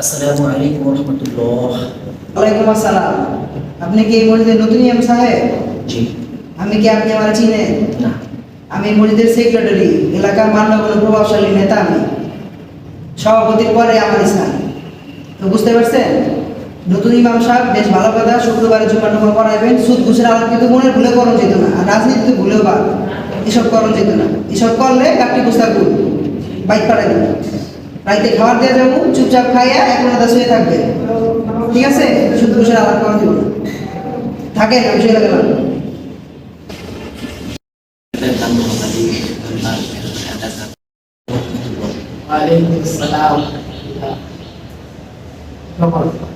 আসসালামু আলাইকুম রহমতুল্লাহ ওয়ালাইকুম আসসালাম আপনি কি এই মসজিদের নতুন ইমাম সাহেব জি আমি কি আপনি আমার চিনেন না আমি এই মসজিদের সেক্রেটারি এলাকার মান্যগণ প্রভাবশালী নেতা আমি সভাপতির পরে আমার স্থান তো বুঝতে পারছেন নতুন ইমাম সাহেব বেশ ভালো কথা শুক্রবারে জুম্মা টুমা করাইবেন। সুদ ঘুষের আলাপ কিন্তু মনের ভুলে করণ যেত না, আর রাজনীতিতে ভুলেও বাদ। এসব করণ যেত না। এসব করলে কাপটি পুস্তাক বাইক পাঠাই দেবেন রাইতে খাবার দিয়ে যাব, চুপচাপ খাইয়া এখন আধা শুয়ে থাকবে। ঠিক আছে? সুদ ঘুষের আলাপ করা দিব না। থাকেন, আমি শুয়ে গেলাম জি আলহামদুলিল্লাহ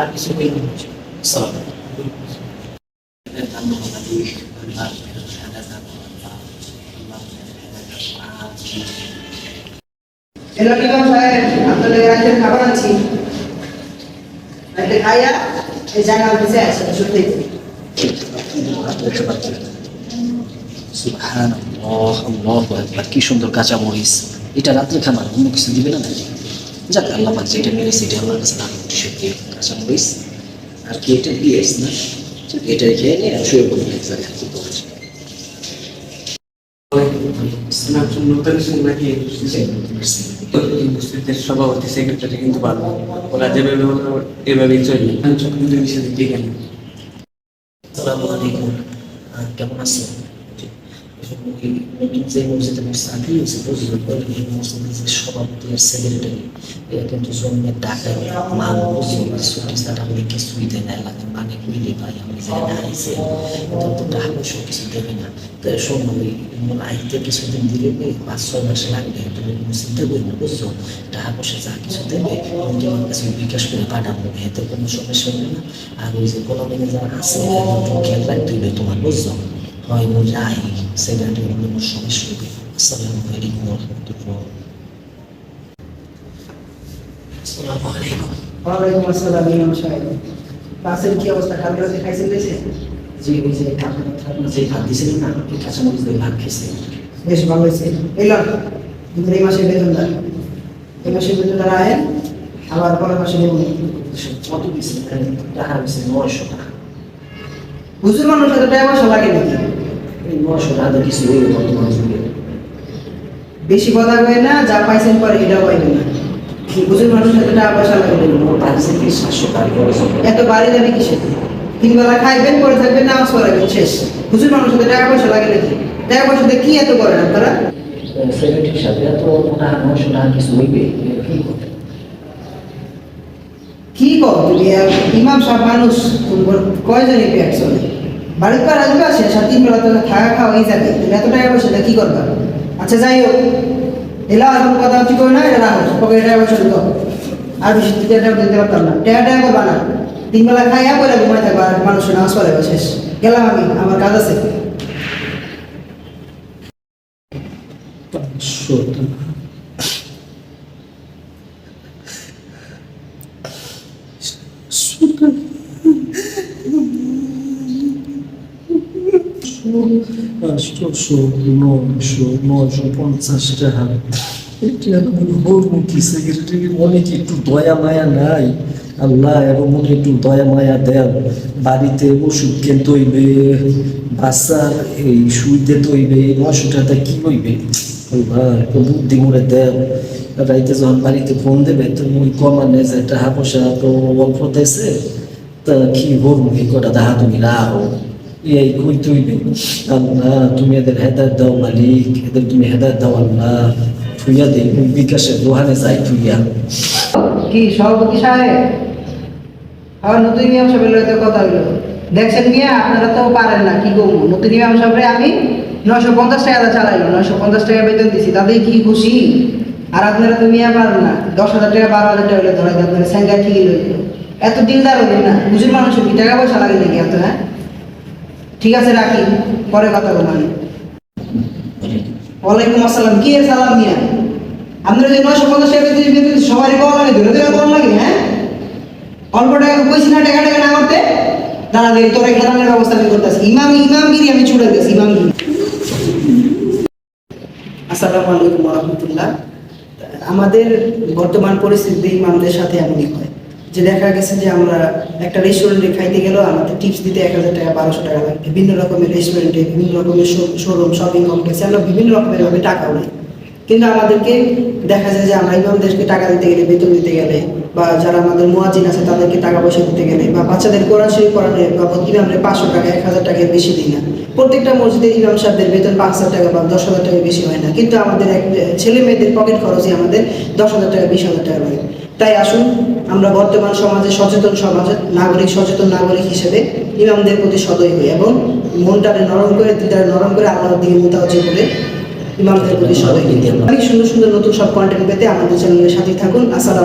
আর কিছু খাবার আনছি। খাইয়া এই জায়গা অফিসে সত্যি। কি সুন্দর কাঁচা মরিচ। এটা রাত্রে খাবার অন্য কিছু দিবে না যাক আল্লাহ পাক যেটা মেরেছে এটা আমার কাছে সত্যি কাঁচা মরিচ আর কি এটা? পিএস না? যাক, এটাই খেয়ে নিয়ে শুয়ে পড়ব এক জায়গায় কি করছি সভাপতি সেক্রেটারি কিন্তু ভালো ওরা যেভাবে এভাবেই চলবে কেমন আছেন? যে মসজিদে মিলে ভাই আমি টাকা পয়সা কিছু দেবে না তো শোনো ওই আইতে কিছুদিন দিলে পাঁচ ছয় মাস লাগবে তুমি চিন্তা করি না বুঝছ টাকা পয়সা যা কিছু দেবে আমি তোমার কাছে বিকাশ করে পাঠাবো এতে কোনো সমস্যা হবে না আর ওই যে কোনো যারা আছে খেয়াল রাখতে হবে তোমার বুঝছ মো যাই। সেখানে কোনো সমস্যা হবে আসসালামু আলাইকুম রহমতুল্লাহ আসসালামু আলাইকুম। ওয়ালাইকুম আসসালাম ইমাম সাহেব। ক্লাসের কি অবস্থা? কাল রাতে খাইছেন দিয়েছে জি ওই যে আপনার যে ভাত দিয়েছিলেন না ওই কাঁচামরিচ দিয়ে ভাত খেয়েছে বেশ ভালো হয়েছে। এই লন কিন্তু এই মাসের এই মাসের বেতনটা রাখেন আবার পরের মাসে কত দিয়েছিলেন? টাকা নয়শো টাকা। হুজুর মানুষ এত টাকা পয়সা লাগে নাকি? কিছু হইল বর্তমান যুগে। বেশি কথা কয় না, যা পাইছেন পরে এটাও পাইবেন না। হুজুর মানুষ লাগে। এত বাড়ি যাবে তিন বেলা খাইবেন, পরে থাকবেন, নামাজ শেষ। হুজুর মানুষ পয়সা লাগে নাকি? কি এত করেন আপনারা সেক্রেটারি সাহেব এত টাকা কিছু হইবে। কি কর তুমি? ইমাম সাহেব মানুষ তোমার কয়জনই পেট চলে? বাড়ির পর আসবে আসে সাত তিন বেলা তো থাকা খাওয়া হয়ে যাবে। তুমি এত টাকা পয়সা কি করবা? আচ্ছা যাই হোক। এলা আর কোনো কথা হচ্ছে কই না? এটা রাখো পকেটে টাকা পয়সা দিত আর বেশি দিতে দিতে পারতাম না। টাকা টাকা করবা না। তিন বেলা খাইয়া পরে ঘুমাই থাকবা আর মানুষের নামাজ পড়াবে শেষ। গেলাম আমি, আমার কাজ আছে। মনে কি একটু দয়া মায়া নাই একটু দয়া মায়া দেন বাড়িতে ওষুধ কিনতে হইবে বাচ্চার এই সুই দিতে হইবে নশো কি হইবে একটু বুদ্ধি মরে দেন রাইতে যখন বাড়িতে ফোন দেবে তো ওই কমানে যে টাকা পয়সা তো অল্প দেশে তা কি হরমুখী কটা দেখা তুমি রাখো এই কই তুই আল্লাহ, তুমি এদের হেদায়ত দাও, মালিক। এদের তুমি হেদায়ত দাও, আল্লাহ। থুইয়া দে বিকাশের দোহানে যাই থুইয়া। কি সভাপতি সাহেব? আবার নতুন ইমাম সাহেবের লইতে কথা হইল। দেখছেন মিয়া, আপনারা তো পারেন না, কি করব? নতুন ইমাম সাহেবরে আমি নয়শো পঞ্চাশ টাকা চালাইলো, নয়শো পঞ্চাশ টাকা বেতন দিছি তাদের কি খুশি? আর আপনারা তো মিয়া পারেন না, দশ হাজার টাকা, বারো হাজার টাকা হইলে ধরাই দেন, আপনারা স্যাঙ্গার ঠিকই লইল। এত দিলদার হলেন না বুঝুর মানুষের কি টাকা পয়সা লাগে নাকি এত হ্যাঁ? ঠিক আছে, রাখি। পরে কথা বলবেন ওয়ালাইকুম আসসালাম। কি সালাম মিয়া? আপনারা যে নয়শো পঞ্চাশ টাকা বেতন সবারই পাওয়া লাগে, ধরে ধরে পাওয়া লাগে হ্যাঁ? অল্প টাকা কইছি না, টাকা টাকা না করতে। দাঁড়া, দেখি, তোর খেলানোর ব্যবস্থা আমি করতেছি। ইমাম ইমামগিরি আমি ছুড়ে গেছি ইমামগিরি আসসালামু আলাইকুম রহমতুল্লাহ। আমাদের বর্তমান পরিস্থিতিতে ইমামদের সাথে এমনই হয়। যে দেখা গেছে যে আমরা একটা রেস্টুরেন্টে খাইতে গেলেও আমাদের টিপস দিতে এক হাজার টাকা, বারোশো টাকা লাগে। বিভিন্ন রকমের রেস্টুরেন্টে বিভিন্ন রকমের শোরুম শপিং কমপ্লেক্সে আমরা বিভিন্ন রকমের ভাবে টাকা উড়াই কিন্তু আমাদেরকে দেখা যায় যে আমরা ইমামদেরকে টাকা দিতে গেলে, বেতন দিতে গেলে, বা যারা আমাদের মোয়াজিন আছে তাদেরকে টাকা পয়সা দিতে গেলে, বা বাচ্চাদের কোরআন শরীফ পড়ানো বাবদ ইমামরে পাঁচশো টাকা, এক হাজার টাকার বেশি দিই না। প্রত্যেকটা মসজিদে ইমাম সাহেবদের বেতন পাঁচ হাজার টাকা বা দশ হাজার টাকা বেশি হয় না। কিন্তু আমাদের এক, ছেলে মেয়েদের পকেট খরচই আমাদের দশ হাজার টাকা, বিশ হাজার টাকা লাগে। তাই আসুন, আমরা বর্তমান সমাজে সচেতন সমাজে নাগরিক, সচেতন নাগরিক হিসেবে ইমামদের প্রতি সদয় হই এবং মনটারে নরম করে দিদারে নরম করে আল্লাহর দিকে যে করে ইমামদের প্রতি সদয় হই। অনেক সুন্দর সুন্দর নতুন সব কন্টেন্ট পেতে আমাদের চ্যানেলের সাথে থাকুন। আসসালাম